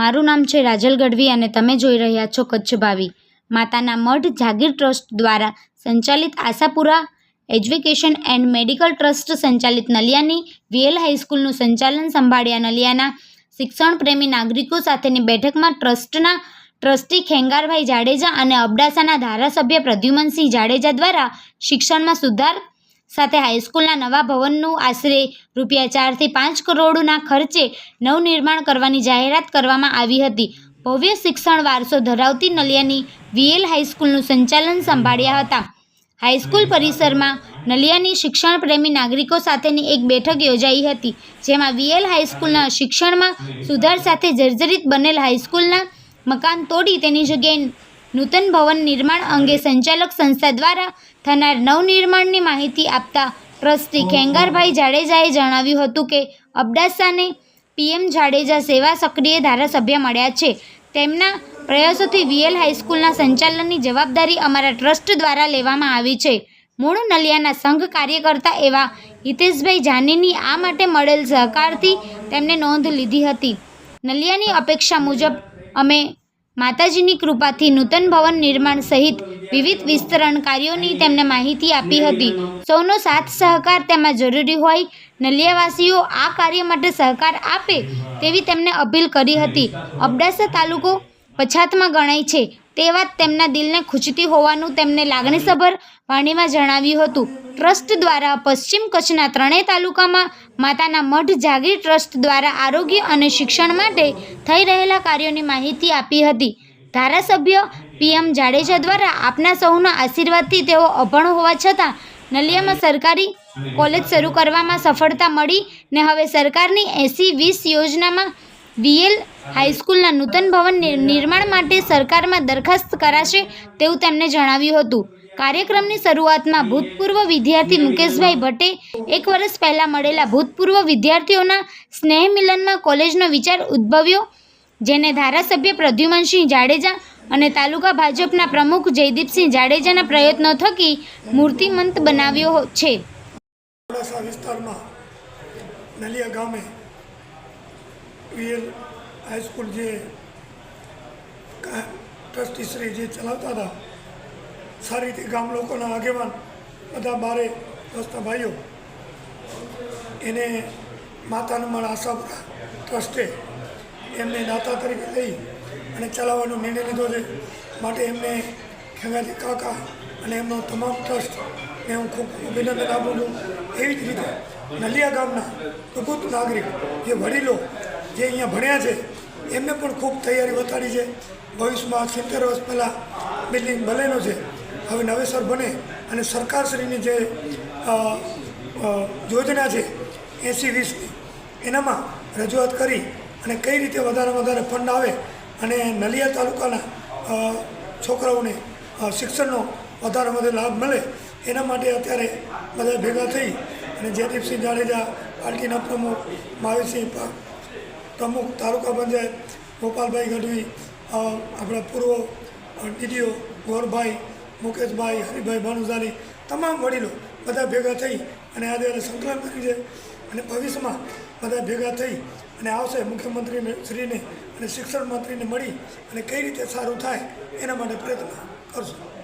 મારું નામ છે રાજલ ગઢવી અને તમે જોઈ રહ્યા છો કચ્છ ભાવી. માતાના મઢ જાગીર ટ્રસ્ટ દ્વારા સંચાલિત Ashapura education and medical trust સંચાલિત નલિયાની વીએલ હાઈસ્કૂલનું સંચાલન સંભાળ્યા નલિયાના શિક્ષણ પ્રેમી નાગરિકો સાથેની બેઠકમાં ટ્રસ્ટના ટ્રસ્ટી ખેંગારભાઈ જાડેજા અને અબડાસાના ધારાસભ્ય પ્રદ્યુમનસિંહ જાડેજા દ્વારા શિક્ષણમાં સુધાર સાથે હાઈસ્કૂલના નવા ભવનનું આશરે રૂપિયા ચારથી પાંચ કરોડના ખર્ચે નવનિર્માણ કરવાની જાહેરાત કરવામાં આવી હતી. ભવ્ય શિક્ષણ વારસો ધરાવતી નલિયાની વીએલ હાઈસ્કૂલનું સંચાલન સંભાળ્યા હતા. હાઈસ્કૂલ પરિસરમાં નલિયાની શિક્ષણ પ્રેમી નાગરિકો સાથેની એક બેઠક યોજાઈ હતી, જેમાં વીએલ હાઈસ્કૂલના શિક્ષણમાં સુધાર સાથે જર્જરિત બનેલ હાઈસ્કૂલના મકાન તોડી તેની જગ્યાએ નૂતન ભવન નિર્માણ અંગે સંચાલક સંસ્થા દ્વારા થનાર નવનિર્માણની માહિતી આપતા ટ્રસ્ટી ખેંગારભાઈ જાડેજાએ જણાવ્યું હતું કે, અબડાસાને પીએમ જાડેજા સેવા સક્રિય ધારાસભ્ય મળ્યા છે. તેમના પ્રયાસોથી વીએલ હાઈસ્કૂલના સંચાલનની જવાબદારી અમારા ટ્રસ્ટ દ્વારા લેવામાં આવી છે. મૂળ નલિયાના સંઘ કાર્યકર્તા એવા હિતેશભાઈ જાનીની આ માટે મળેલ સહકારથી તેમને નોંધ લીધી હતી. નલિયાની અપેક્ષા મુજબ અમે માતાજીની કૃપાથી નૂતન ભવન નિર્માણ સહિત વિવિધ વિસ્તરણ કાર્યોની તેમને માહિતી આપી હતી. સૌનો સાથ સહકાર તેમાં જરૂરી હોય, નલિયાવાસીઓ આ કાર્ય માટે સહકાર આપે તેવી તેમને અપીલ કરી હતી. અબડાસા તાલુકો પછાતમાં ગણાય છે. તે વાત તેમના દિલને ખૂંચતી હોવાનું તેમને લાગણીસભર વાણીમાં જણાવ્યું હતું. ટ્રસ્ટ દ્વારા પશ્ચિમ કચ્છના ત્રણેય તાલુકામાં માતાના મઢ જાગીર ટ્રસ્ટ દ્વારા આરોગ્ય અને શિક્ષણ માટે થઈ રહેલા કાર્યોની માહિતી આપી હતી. ધારાસભ્ય પીએમ જાડેજા દ્વારા આપના સૌના આશીર્વાદથી તેઓ અભણ હોવા છતાં નલિયામાં સરકારી કોલેજ શરૂ કરવામાં સફળતા મળી ને હવે સરકારની એંસી વીસ યોજનામાં વીએલ હાઈસ્કૂલના નૂતન ભવન નિર્માણ માટે સરકારમાં દરખાસ્ત કરાશે તેવું તેમણે જણાવ્યું હતું. કાર્યક્રમની શરૂઆતમાં ભૂતપૂર્વ વિદ્યાર્થી મુકેશભાઈ ભટ્ટે એક વર્ષ પહેલાં મળેલા ભૂતપૂર્વ વિદ્યાર્થીઓના સ્નેહ મિલનમાં કોલેજનો વિચાર ઉદ્ભવ્યો, જેને ધારાસભ્ય પ્રદ્યુમનસિંહ જાડેજા અને તાલુકા ભાજપના પ્રમુખ જયદીપસિંહ જાડેજાના પ્રયત્નો થકી મૂર્તિમંત બનાવ્યો છે. વીએલ હાઈસ્કૂલ જે ટ્રસ્ટીશ્રી જે ચલાવતા હતા, સારી રીતે ગામ લોકોના આગેવાન બધા બારે રસ્તા ભાઈઓ, એને માતાનું મળ આશાપુરા ટ્રસ્ટે એમને દાતા તરીકે લઈ અને ચલાવવાનો નિર્ણય લીધો છે. માટે એમને ખેગાજી કાકા અને એમનો તમામ ટ્રસ્ટ ને હું ખૂબ અભિનંદન આપું છું. એવી જ રીતે નલિયા ગામના પ્રબુદ્ધ નાગરિક, જે વડીલો જે અહીંયા ભણ્યા છે, એમને પણ ખૂબ તૈયારી વતાડી છે. ભવિષ્યમાં સિત્તેર વર્ષ પહેલાં બિલ્ડિંગ બનેલો છે. હવે નવેસર બને અને સરકારશ્રીની જે યોજના છે, એંસી વીસની એનામાં રજૂઆત કરી અને કઈ રીતે વધારે વધારે ફંડ આવે અને નલિયા તાલુકાના છોકરાઓને શિક્ષણનો વધારે વધારે લાભ મળે, એના માટે અત્યારે બધા ભેગા થઈ અને જયદીપસિંહ જાડેજા, પાર્ટીના પ્રમુખ, મહાવીરસિંહ પ્રમુખ તાલુકા પંચાયત ગોપાલભાઈ ગઢવી આપણા પૂર્વ ડીડીઓ ગોરભાઈ, મુકેશભાઈ, હરિભાઈ ભાનુશાલી, તમામ વડીલો બધા ભેગા થઈ અને આજે એને સંકલન કર્યું છે અને ભવિષ્યમાં બધા ભેગા થઈ અને આવશે મુખ્યમંત્રીને, શ્રીને અને શિક્ષણ મંત્રીને મળી અને કઈ રીતે સારું થાય એના માટે પ્રયત્ન કરશું.